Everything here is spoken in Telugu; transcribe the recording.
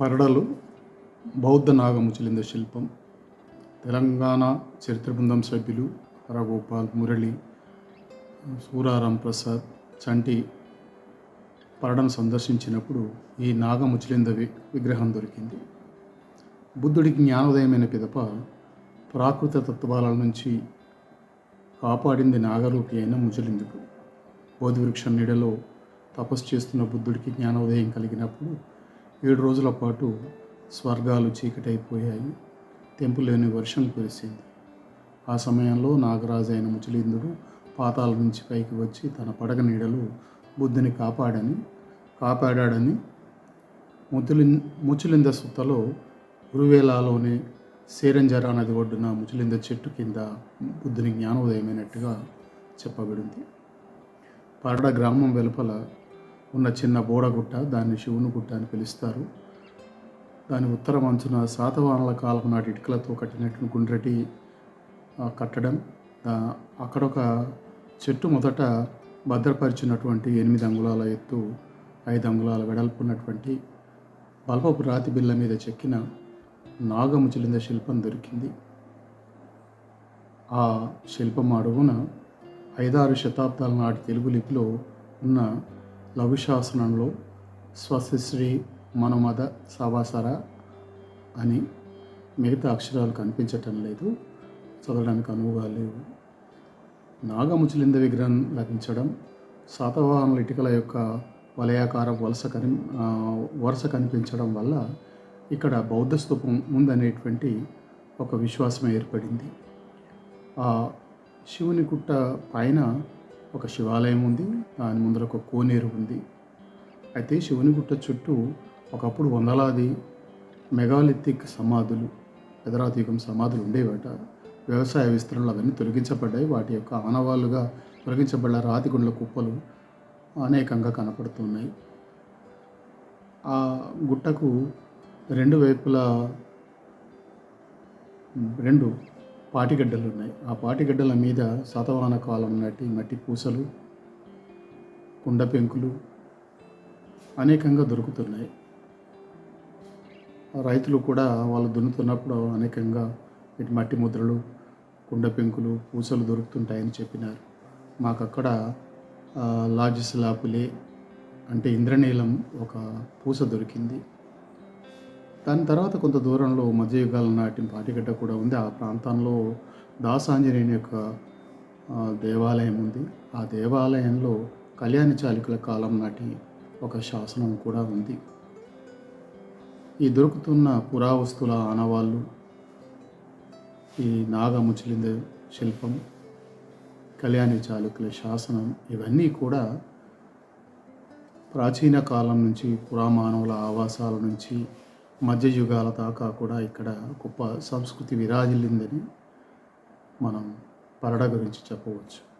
పరడలు బౌద్ధ నాగముచిలింద శిల్పం తెలంగాణ చరిత్ర బృందం సభ్యులు హరగోపాల్ మురళి సూరారాం ప్రసాద్ చంటి పరడను సందర్శించినప్పుడు ఈ నాగముచిలింద వి విగ్రహం దొరికింది. బుద్ధుడికి జ్ఞానోదయమైన పిదప ప్రాకృత తత్వాల నుంచి కాపాడింది నాగరూపి అయిన ముచలింందుకు బోధి వృక్షం నీడలో తపస్సు చేస్తున్న బుద్ధుడికి జ్ఞానోదయం కలిగినప్పుడు ఏడు రోజుల పాటు స్వర్గాలు చీకటైపోయాయి. తెంపులేని వర్షం కురిసింది. ఆ సమయంలో నాగరాజు అయిన ముచలిందుడు పాతాల నుంచి పైకి వచ్చి తన పడగ నీడలు బుద్ధుని కాపాడని కాపాడాడని ముతులిం ముచులింద సుత్తలో ఉరువేలాలోనే సేరంజరా నది ఒడ్డున ముచులింద చెట్టు కింద బుద్ధుని జ్ఞానోదయమైనట్టుగా చెప్పబడింది. పరడ గ్రామం వెలుపల ఉన్న చిన్న బోడగుట్ట దాన్ని శివుని గుట్ట అని పిలుస్తారు. దాని ఉత్తరం అంచున శాతవాహనుల కాలం నాటి ఇటుకలతో కట్టినట్టు గుండ్రటి కట్టడం. అక్కడ ఒక చెట్టు మొదట భద్రపరిచినటువంటి ఎనిమిది అంగుళాల ఎత్తు ఐదు అంగుళాల వెడల్పు ఉన్నటువంటి బల్పపు రాతి బిల్ల మీద చెక్కిన నాగముచిలింద శిల్పం దొరికింది. ఆ శిల్పం అడుగున ఐదారు శతాబ్దాల నాటి తెలుగు లిపిలో ఉన్న లఘుశాసనంలో స్వస్తిశ్రీ మనమద సవాసర అని మిగతా అక్షరాలు కనిపించటం లేదు. చదవడానికి అనువుగా లేవు. నాగముచిలింద విగ్రహం లభించడం శాతవాహనుల ఇటుకల యొక్క వలయాకార వలస కని వరుస కనిపించడం వల్ల ఇక్కడ బౌద్ధ స్థూపం ఉందనేటువంటి ఒక విశ్వాసం ఏర్పడింది. ఆ శివుని గుట్ట పైన ఒక శివాలయం ఉంది. దాని ముందర ఒక కోనేరు ఉంది. అయితే శివుని గుట్ట చుట్టూ ఒకప్పుడు వందలాది మెగాలిథిక్ సమాధులు ఎదరాతి యుగం సమాధులు ఉండేవట. వ్యవసాయ విస్తరణలు అవన్నీ తొలగించబడ్డాయి. వాటి యొక్క ఆనవాళ్ళుగా తొలగించబడ్డ రాతిగుండ్ల కుప్పలు అనేకంగా కనపడుతున్నాయి. ఆ గుట్టకు రెండు వైపులా రెండు పాటిగడ్డలు ఉన్నాయి. ఆ పాటిగడ్డల మీద శాతవాహన కాలం నాటి మట్టి పూసలు కుండ పెంకులు అనేకంగా దొరుకుతున్నాయి. రైతులు కూడా వాళ్ళు దున్నుతున్నప్పుడు అనేకంగా ఇటు మట్టి ముద్రలు కుండ పెంకులు పూసలు దొరుకుతుంటాయని చెప్పినారు. మాకు అక్కడ ఆ, లాజిస్లాపులే అంటే ఇంద్రనీలం ఒక పూస దొరికింది. దాని తర్వాత కొంత దూరంలో మధ్యయుగాల నాటి పాటిగడ్డ కూడా ఉంది. ఆ ప్రాంతంలో దాసాంజనేయుని యొక్క దేవాలయం ఉంది. ఆ దేవాలయంలో కళ్యాణ చాళుక్యుల కాలం నాటి ఒక శాసనం కూడా ఉంది. ఈ దొరుకుతున్న పురావస్తుల ఆనవాళ్ళు ఈ నాగముచిలింద శిల్పం కళ్యాణి చాళుక్యుల శాసనం ఇవన్నీ కూడా ప్రాచీన కాలం నుంచి పురామానవుల ఆవాసాల నుంచి మధ్యయుగాల దాకా కూడా ఇక్కడ గొప్ప సంస్కృతి విరాజిల్లిందని మనం పరడ గురించి చెప్పవచ్చు.